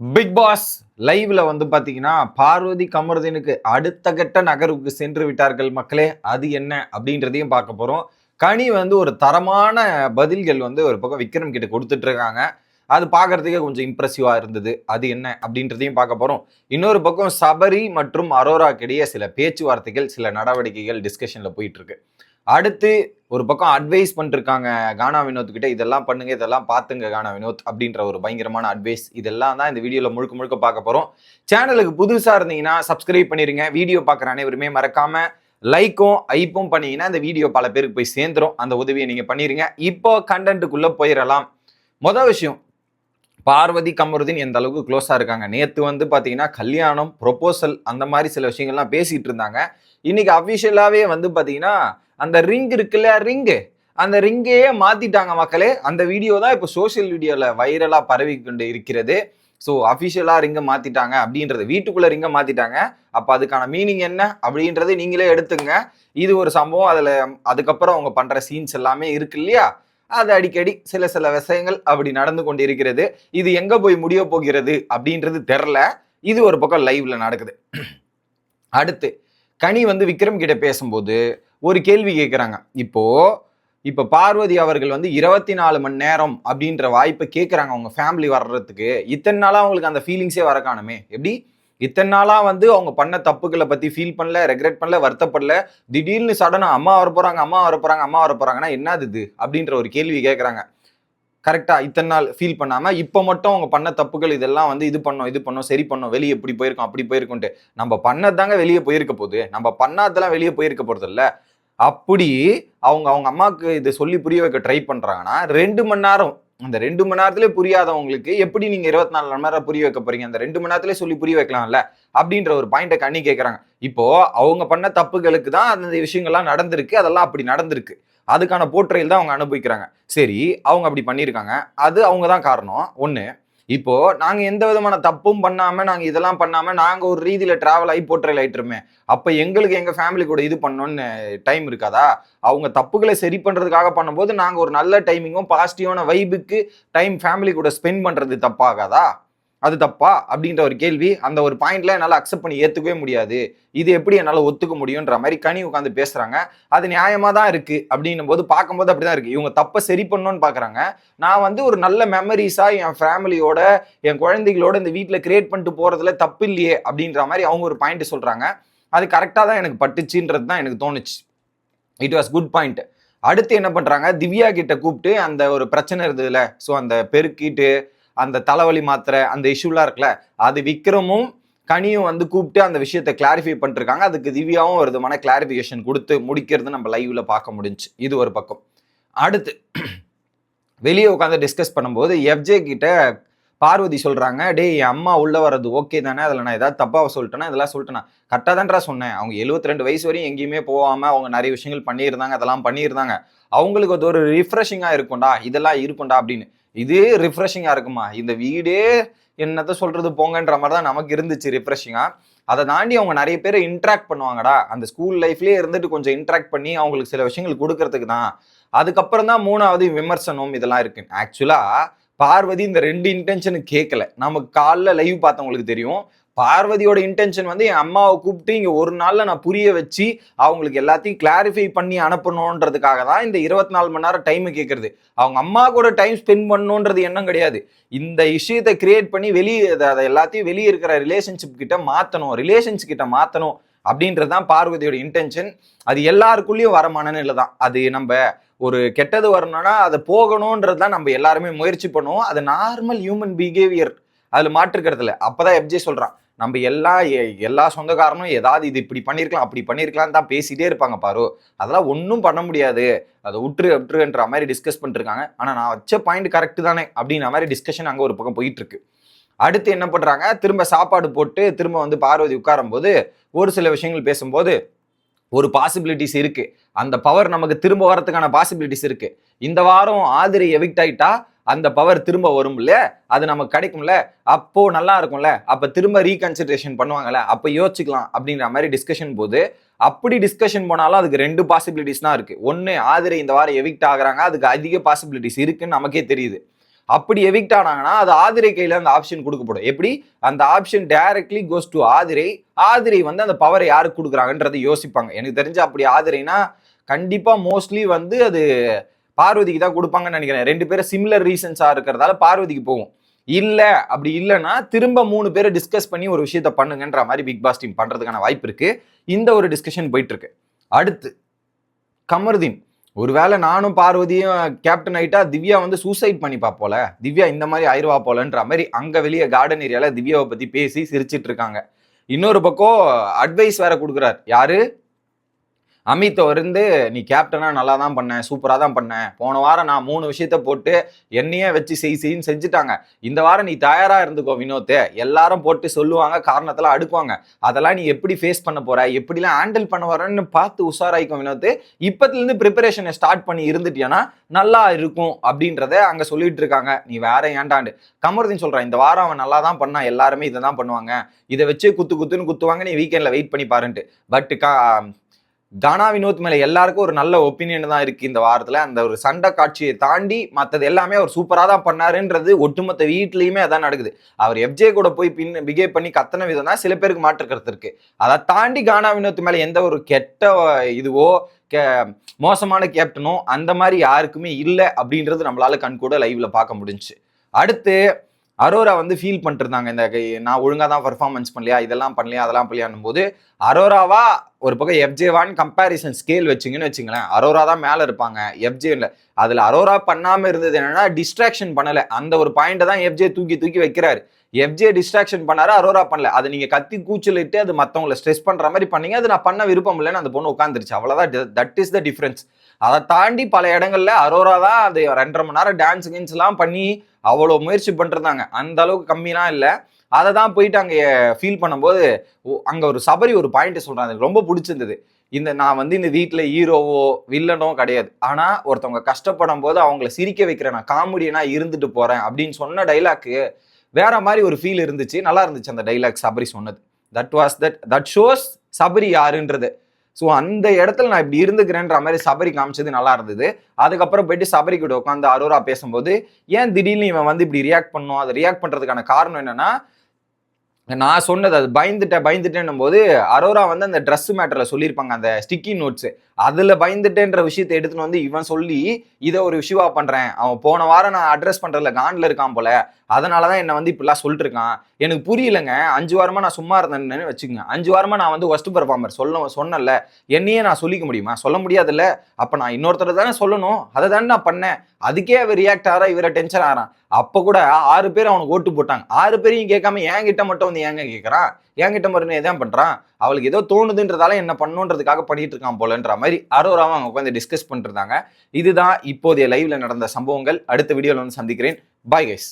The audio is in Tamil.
பிக் பாஸ் லைவ்ல வந்து பாத்தீங்கன்னா பார்வதி கமருதீனுக்கு அடுத்த கட்ட நகர்வுக்கு சென்று விட்டார்கள் மக்களே அது என்ன அப்படின்றதையும் பார்க்க போறோம். கனி வந்து ஒரு தரமான பதில்கள் வந்து ஒரு பக்கம் விக்ரம் கிட்ட கொடுத்துட்டு இருக்காங்க. அது பார்க்கறதுக்கே கொஞ்சம் இம்ப்ரெசிவா இருந்தது. அது என்ன அப்படின்றதையும் பார்க்க போறோம். இன்னொரு பக்கம் சபரி மற்றும் அரோராக்கிடையே சில பேச்சுவார்த்தைகள் சில நடவடிக்கைகள் டிஸ்கஷன்ல போயிட்டு இருக்கு. அடுத்து ஒரு பக்கம் அட்வைஸ் பண்ணிருக்காங்க கானா வினோத் கிட்ட இதெல்லாம் பண்ணுங்க இதெல்லாம் பார்த்துங்க கானா வினோத் அப்படின்ற ஒரு பயங்கரமான அட்வைஸ் இதெல்லாம் தான் இந்த வீடியோவில் முழுக்க முழுக்க பார்க்க போகிறோம் சேனலுக்கு புதுசாக இருந்தீங்கன்னா சப்ஸ்கிரைப் பண்ணிடுங்க வீடியோ பார்க்குற அனைவருமே மறக்காமல் லைக்கும் ஐப்பும் பண்ணீங்கன்னா இந்த வீடியோ பல பேருக்கு போய் சேர்ந்துரும். அந்த உதவியை நீங்கள் பண்ணிருங்க. இப்போ கண்டென்ட்டுக்குள்ளே போயிடலாம் மொதல் விஷயம் பார்வதி கமருதீன் எந்த அளவுக்கு க்ளோஸாக இருக்காங்க? நேற்று வந்து பார்த்தீங்கன்னா கல்யாணம் ப்ரொப்போசல் அந்த மாதிரி சில விஷயங்கள்லாம் பேசிகிட்டு இருந்தாங்க. இன்னைக்கு அஃபிஷியலாகவே வந்து பார்த்தீங்கன்னா அந்த ரிங் இருக்குல்ல ரிங்கு அந்த ரிங்கையே மாத்திட்டாங்க மக்களே. அந்த வீடியோ தான் இப்போ சோஷியல் மீடியாவில் வைரலாக பரவி கொண்டு இருக்கிறது. ஸோ அஃபிஷியலாக ரிங்கை மாற்றிட்டாங்க அப்படின்றது வீட்டுக்குள்ளே ரிங்கை மாற்றிட்டாங்க அப்போ அதுக்கான மீனிங் என்ன அப்படின்றதை நீங்களே எடுத்துங்க இது ஒரு சம்பவம். அதில் அதுக்கப்புறம் அவங்க பண்ணுற சீன்ஸ் எல்லாமே இருக்கு இல்லையா? அது அடிக்கடி சில சில விஷயங்கள் அப்படி நடந்து கொண்டு இருக்கிறது இது எங்க போய் முடிய போகிறது அப்படின்றது தெரில. இது ஒரு பக்கம் லைவ்ல நடக்குது. அடுத்து கனி வந்து விக்ரம் கிட்ட பேசும்போது ஒரு கேள்வி கேட்குறாங்க இப்போ இப்போ பார்வதி அவர்கள் வந்து இருபத்தி நாலு மணி நேரம் அப்படின்ற வாய்ப்பை கேட்குறாங்க அவங்க ஃபேமிலி வர்றதுக்கு இத்தனை நாளாக அவங்களுக்கு அந்த ஃபீலிங்ஸே வர காணுமே. எப்படி? இத்தனை நாளாக வந்து அவங்க பண்ண தப்புகளை பற்றி ஃபீல் பண்ணல ரெக்ரெட் பண்ணல வருத்தப்படல. திடீர்னு சடனாக அம்மா வர போகிறாங்க அம்மா வர போகிறாங்க அம்மா வர போகிறாங்கன்னா என்னது இது? அப்படின்ற ஒரு கேள்வி கேட்குறாங்க கரெக்டாக இத்தனை நாள் ஃபீல் பண்ணாமல் இப்போ மட்டும் அவங்க பண்ண தப்புகள் இதெல்லாம் வந்து இது பண்ணோம் இது பண்ணோம் சரி பண்ணோம் வெளியே இப்படி போயிருக்கோம் அப்படி போயிருக்கோன்ட்டு. நம்ம பண்ணதாங்க வெளியே போயிருக்க போகுது. நம்ம பண்ணாதெல்லாம் வெளியே போயிருக்க போகிறது இல்லை. அப்படி அவங்க அவங்க அம்மாவுக்கு இதை சொல்லி புரிய வைக்க ட்ரை பண்ணுறாங்கன்னா ரெண்டு மணி நேரம் அந்த ரெண்டு மணி நேரத்திலே புரியாதவங்களுக்கு எப்படி நீங்க இருபத்தி நாலு மணி நேரம் புரிய வைக்க போறீங்க? அந்த ரெண்டு மணி நேரத்திலே சொல்லி புரிய வைக்கலாம்ல? அப்படின்ற ஒரு பாயிண்ட்டை கண்ணி கேட்குறாங்க இப்போ அவங்க பண்ண தப்புகளுக்கு தான் அந்த விஷயங்கள்லாம் நடந்திருக்கு. அதெல்லாம் அப்படி நடந்திருக்கு. அதுக்கான போற்றையில் தான் அவங்க அனுபவிக்கிறாங்க. சரி அவங்க அப்படி பண்ணியிருக்காங்க. அது அவங்க தான் காரணம். ஒன்று இப்போ நாங்க எந்த விதமான தப்பும் பண்ணாம நாங்க இதெல்லாம் பண்ணாம நாங்க ஒரு ரீதியில டிராவல் ஆகி போர்ட்ரேல் ஆயிட்டுருமே அப்ப எங்களுக்கு எங்க ஃபேமிலி கூட இது பண்ணணும்னு டைம் இருக்காதா? அவங்க தப்புகளை சரி பண்றதுக்காக பண்ணும்போது நாங்க ஒரு நல்ல டைமிங்கும் பாசிட்டிவான வைபுக்கு டைம் ஃபேமிலி கூட ஸ்பெண்ட் பண்றது தப்பாகாதா? அது தப்பா? அப்படின்ற ஒரு கேள்வி அந்த ஒரு பாயிண்ட்ல என்னால் அக்செப்ட் பண்ணி ஏற்றுக்கவே முடியாது. இது எப்படி என்னால் ஒத்துக்க முடியுன்ற மாதிரி கனி உட்காந்து பேசுகிறாங்க அது நியாயமாக தான் இருக்குது அப்படின்னும் போது பார்க்கும்போது அப்படி தான் இருக்குது இவங்க தப்பை சரி பண்ணணும்னு பார்க்குறாங்க. நான் வந்து ஒரு நல்ல மெமரிஸாக என் ஃபேமிலியோட என் குழந்தைகளோட இந்த வீட்டில் கிரியேட் பண்ணிட்டு போகிறதுல தப்பு இல்லையே அப்படின்ற மாதிரி அவங்க ஒரு பாயிண்ட் சொல்கிறாங்க அது கரெக்டாக தான் எனக்கு பட்டுச்சுன்றது தான் எனக்கு தோணுச்சு. இட் வாஸ் குட் பாயிண்ட் அடுத்து என்ன பண்ணுறாங்க திவ்யா கிட்ட கூப்பிட்டு அந்த ஒரு பிரச்சனை இருந்ததுல. ஸோ அந்த பெருக்கிட்டு அந்த தலைவலி மாத்திரை அந்த இஷ்யூலாம் இருக்குல்ல அது விக்ரமும் கனியும் வந்து கூப்பிட்டு அந்த விஷயத்தை கிளாரிஃபை பண்ணிருக்காங்க. அதுக்கு திவ்யாவும் ஒரு விதமான கிளாரிஃபிகேஷன் கொடுத்து முடிக்கிறது நம்ம லைவ்ல பார்க்க முடிஞ்சு. இது ஒரு பக்கம். அடுத்து வெளியே உட்காந்து டிஸ்கஸ் பண்ணும்போது எஃப்ஜே கிட்ட பார்வதி சொல்றாங்க டே என் அம்மா உள்ள வர்றது ஓகே தானே? அதில் நான் ஏதாவது தப்பாக சொல்லிட்டேன்னா இதெல்லாம் சொல்லிட்டேன்னா கரெக்டாக தான்டா சொன்னேன். அவங்க 72 ரெண்டு வயசு வரையும் எங்கேயுமே போகாம அவங்க நிறைய விஷயங்கள் பண்ணியிருந்தாங்க அதெல்லாம் பண்ணியிருந்தாங்க. அவங்களுக்கு அது ஒரு ரிஃப்ரெஷிங்காக இருக்கும்டா இதெல்லாம் இருக்கும்டா அப்படின்னு. இது ரிஃப்ரெஷிங்காக இருக்குமா? இந்த வீடே என்னத்த சொல்றது போங்கன்ற மாதிரி தான் நமக்கு இருந்துச்சு ரிஃப்ரெஷிங்காக அதை தாண்டி அவங்க நிறைய பேர் இன்ட்ராக்ட் பண்ணுவாங்கடா. அந்த ஸ்கூல் லைஃப்லேயே இருந்துட்டு கொஞ்சம் இன்ட்ராக்ட் பண்ணி அவங்களுக்கு சில விஷயங்கள் கொடுக்கறதுக்கு தான். அதுக்கப்புறம் தான் மூணாவது விமர்சனம் இதெல்லாம் இருக்கு. ஆக்சுவலாக பார்வதி இந்த ரெண்டு இன்டென்ஷனு கேட்கல நமக்கு காலைல லைவ் பார்த்தவங்களுக்கு தெரியும். பார்வதியோட இன்டென்ஷன் வந்து என் அம்மாவை கூப்பிட்டு இங்கே ஒரு நாளில் நான் புரிய வச்சு அவங்களுக்கு எல்லாத்தையும் கிளாரிஃபை பண்ணி அனுப்பணுன்றதுக்காக தான் இந்த இருபத்தி நாலு மணி நேரம் டைம் கேட்குறது அவங்க அம்மா கூட டைம் ஸ்பெண்ட் பண்ணணுன்றது எண்ணம் கிடையாது. இந்த விஷயத்தை கிரியேட் பண்ணி வெளியே அதை எல்லாத்தையும் வெளியே இருக்கிற ரிலேஷன்ஷிப் கிட்ட மாற்றணும் ரிலேஷன்ஸ் கிட்ட மாற்றணும் அப்படின்றது தான் பார்வதியோட இன்டென்ஷன் அது எல்லாருக்குள்ளேயும் வர மனநிலை தான். அது நம்ம ஒரு கெட்டது வரணும்னா அதை போகணுன்றது தான் நம்ம எல்லாருமே முயற்சி பண்ணுவோம். அது நார்மல் ஹியூமன் பிஹேவியர் அதில் மாற்றுக்கிறதுல அப்பதான் எப்ஜே சொல்கிறான் நம்ம எல்லா எ- எல்லா சொந்தக்காரனும் ஏதாவது இது இப்படி பண்ணியிருக்கலாம் அப்படி பண்ணியிருக்கலாம் தான் பேசிட்டே இருப்பாங்க பாரு. அதெல்லாம் ஒன்றும் பண்ண முடியாது. அதை விட்டுரு விட்டுருன்ற மாதிரி டிஸ்கஸ் பண்ணிருக்காங்க. ஆனால் நான் வச்ச பாயிண்ட் கரெக்ட் தானே அப்படின்ற மாதிரி டிஸ்கஷன் அங்கே ஒரு பக்கம் போயிட்டு இருக்கு அடுத்து என்ன பண்ணுறாங்க திரும்ப சாப்பாடு போட்டு திரும்ப வந்து பார்வதி உட்காரும்போது ஒரு சில விஷயங்கள் பேசும்போது ஒரு பாசிபிலிட்டிஸ் இருக்குது அந்த பவர் நமக்கு திரும்ப வரத்துக்கான பாசிபிலிட்டிஸ் இருக்குது இந்த வாரம் ஆதிரி எவிக்ட் ஆகிட்டா அந்த பவர் திரும்ப வரும்ல? அது நமக்கு கிடைக்கும்ல? அப்போ நல்லா இருக்கும்ல? அப்ப திரும்ப ரீகன்சிடரேஷன் பண்ணுவாங்கல்ல? அப்ப யோசிச்சுக்கலாம் அப்படின்ற மாதிரி டிஸ்கஷன் போது அப்படி டிஸ்கஷன் போனாலும் அதுக்கு ரெண்டு பாசிபிலிட்டிஸ் தான் இருக்கு. ஒன்னு ஆதிரை இந்த வாரம் எவிக்ட் ஆகுறாங்க. அதுக்கு அதிக பாசிபிலிட்டிஸ் இருக்குன்னு நமக்கே தெரியுது. அப்படி எவிக்ட் ஆனாங்கன்னா அது ஆதிரை கையில அந்த ஆப்ஷன் கொடுக்கப்படும். எப்படி? அந்த option directly goes to Aadhirai. Aadhirai வந்து அந்த பவரை யாருக்கு கொடுக்குறாங்கன்றதை யோசிப்பாங்க. எனக்கு தெரிஞ்சு அப்படி ஆதிரைனா கண்டிப்பா மோஸ்ட்லி வந்து அது பார்வதிக்கு தான் கொடுப்பாங்கன்னு நினைக்கிறேன். ரெண்டு பேரும் சிமிலர் ரீசன்ஸாக இருக்கிறதால பார்வதிக்கு போகும். இல்லை அப்படி இல்லைன்னா திரும்ப மூணு பேரை டிஸ்கஸ் பண்ணி ஒரு விஷயத்த பண்ணுங்கன்ற மாதிரி பிக் பாஸ் டீம் பண்ணுறதுக்கான வாய்ப்பு இருக்கு. இந்த ஒரு டிஸ்கஷன் போயிட்டு இருக்கு அடுத்து கமருதீன். ஒருவேளை நானும் பார்வதியும் கேப்டன் ஆகிட்டா திவ்யா வந்து சூசைட் பண்ணிப்பா போல. திவ்யா இந்த மாதிரி ஆயிரவா போலன்ற மாதிரி அங்கே வெளியே கார்டன் ஏரியாவில் திவ்யாவை பற்றி பேசி சிரிச்சிட்டு இருக்காங்க. இன்னொரு பக்கம் அட்வைஸ் வேற கொடுக்குறாரு. யாரு? அமித் வந்து நீ கேப்டனா நல்லா தான் பண்ண சூப்பராக தான் பண்ண. போன வாரம் நான் மூணு விஷயத்த போட்டு என்னையே வச்சு செய் செய்ன்னு செஞ்சுட்டாங்க. இந்த வாரம் நீ தயாராக இருந்துக்கோ வினோத் எல்லாரும் போட்டு சொல்லுவாங்க காரணத்தெல்லாம் அடுக்குவாங்க. அதெல்லாம் நீ எப்படி ஃபேஸ் பண்ண போற? எப்படிலாம் ஹேண்டில் பண்ண வரன்னு பார்த்து உஷாராயிக்கும் வினோத் இப்பத்துலேருந்து ப்ரிப்பரேஷனை ஸ்டார்ட் பண்ணி இருந்துட்டியானா நல்லா இருக்கும் அப்படின்றத அங்கே சொல்லிட்டு இருக்காங்க. நீ வேற ஏண்டாண்டு. கமருதீன் சொல்கிறான் இந்த வாரம் அவன் நல்லா தான் பண்ணான் எல்லாருமே இதை தான் பண்ணுவாங்க. இதை வச்சு குத்து குத்துன்னு குத்துவாங்க நீ வீக்கெண்டில் வெயிட் பண்ணி பாருன்ட்டு. பட் தானா வினோத் மேலே எல்லாருக்கும் ஒரு நல்ல ஒப்பீனியன் தான் இருக்கு இந்த வாரத்தில். அந்த ஒரு சண்டை காட்சியை தாண்டி மற்றது எல்லாமே அவர் சூப்பராக தான் பண்ணாருன்றது ஒட்டுமொத்த வீட்லையுமே அதான் நடக்குது. அவர் எஃப்ஜே கூட போய் பின் பிகேவ் பண்ணி கத்தன விதம் தான் சில பேருக்கு மாற்று கருத்து இருக்கு. அதை தாண்டி கானா வினோத் மேலே எந்த ஒரு கெட்ட இதுவோ மோசமான கேப்டனோ அந்த மாதிரி யாருக்குமே இல்லை அப்படின்றது நம்மளால கண்கூட லைவ்ல பார்க்க முடிஞ்சுச்சு. அடுத்து அரோரா வந்து ஃபீல் பண்ணிட்டு இருந்தாங்க. இந்த நான் ஒழுங்காக தான் பர்ஃபார்மன்ஸ் பண்ணலையா இதெல்லாம் பண்ணலையா அதெல்லாம் பண்ணலையான்னும் போது அரோராவா ஒரு பக்கம் எஃப்ஜேவான் கம்பேரிசன் ஸ்கேல் வச்சிங்கன்னு வச்சுங்களேன் அரோரா தான் மேலே இருப்பாங்க. எஃப்ஜேல அதில் அரோரா பண்ணாமல் இருந்தது என்னன்னா டிஸ்ட்ராக்ஷன் பண்ணலை. அந்த ஒரு பாயிண்ட்டை தான் எஃப்ஜே தூக்கி தூக்கி வைக்கிறாரு. எஃப்ஜே டிஸ்ட்ராக்ஷன் பண்ணாரு அரோரா பண்ணல. அதை நீங்கள் கத்தி கூச்சலிட்டு அது மற்றவங்களை ஸ்ட்ரெஸ் பண்ணுற மாதிரி பண்ணீங்க. அது நான் பண்ண விருப்பம் இல்லைன்னு அந்த பொண்ணு உட்காந்துருச்சு அவ்வளோதான் தட் இஸ் த டிஃப்ரென்ஸ் அதை தாண்டி பல இடங்கள்ல அரோரா தான் அது ரெண்டரை மணி நேரம் டான்ஸ் கின்ஸ்லாம் பண்ணி அவ்வளோ முயற்சி பண்ணிருந்தாங்க அந்த அளவுக்கு கம்மிலாம் இல்லை. அதை தான் போயிட்டு அங்கே ஃபீல் பண்ணும்போது அங்கே ஒரு சபரி ஒரு பாயிண்ட் சொல்கிறாங்க எனக்கு ரொம்ப பிடிச்சிருந்தது. இந்த நான் வந்து இந்த வீட்டில் ஹீரோவோ வில்லனோ கிடையாது. ஆனால் ஒருத்தவங்க கஷ்டப்படும் போது அவங்கள சிரிக்க வைக்கிறேன் நான் காமெடியனா இருந்துட்டு போகிறேன் அப்படின்னு சொன்ன டைலாக்கு வேற மாதிரி ஒரு ஃபீல் இருந்துச்சு. நல்லா இருந்துச்சு அந்த டைலாக் சபரி சொன்னது. That was that that shows Sabari யாருன்றது. ஸோ அந்த இடத்துல நான் இப்படி இருந்துக்கிறேன்ற மாதிரி சபரி காமிச்சது நல்லா இருந்தது. அதுக்கப்புறம் போயிட்டு சபரி கூட உட்காந்து அரோரா பேசும்போது ஏன் திடீர்னு இவன் வந்து இப்படி ரியாக்ட் பண்ணும்? அதை ரியாக்ட் பண்ணுறதுக்கான காரணம் என்னன்னா நான் சொன்னது அது பயந்துட்டேன் பயந்துட்டேன்னும் போது அரோரா வந்து அந்த ட்ரெஸ் மேட்டரில் சொல்லியிருப்பாங்க அந்த ஸ்டிக்கி நோட்ஸு அதில் பயந்துட்டேன்ற விஷயத்தை எடுத்துன்னு வந்து இவன் சொல்லி இதை ஒரு விஷயவா பண்ணுறேன் அவன் போன வாரம் நான் அட்ரஸ் பண்ணுறதுல காண்டில் இருக்கான் போல. அதனால தான் என்னை வந்து இப்படிலாம் சொல்லிட்டு இருக்கான் எனக்கு புரியலங்க. அஞ்சு வாரமாக நான் சும்மா இருந்தேன்னு வச்சுக்கோங்க. அஞ்சு வாரமாக நான் வந்து ஒஸ்ட் பர்ஃபார்மர் சொல்ல சொன்னல என்னையே நான் சொல்லிக்க முடியுமா? சொல்ல முடியாதுல்ல. அப்போ நான் இன்னொருத்தர் தானே சொல்லணும். அதை தானே நான் பண்ணேன். அதுக்கே அவர் ரியாக்ட் ஆகிறா இவரை டென்ஷன் ஆகிறான் அப்போ கூட ஆறு பேர் அவனுக்கு ஓட்டு போட்டாங்க. ஆறு பேரையும் கேட்காம என்கிட்ட மட்டும் வந்து ஏங்க கேட்குறான் என்கிட்ட மறுபடியும் எதான் பண்ணுறான் அவளுக்கு ஏதோ தோணுதுன்றதால என்ன பண்ணுன்றதுக்காக பண்ணிட்டு இருக்கான் போலன்ற மாதிரி அரோராவும் அவங்க உட்காந்து டிஸ்கஸ் பண்ணிருந்தாங்க இதுதான் இப்போதைய லைவ்ல நடந்த சம்பவங்கள். அடுத்த வீடியோவில் வந்து சந்திக்கிறேன். Bye guys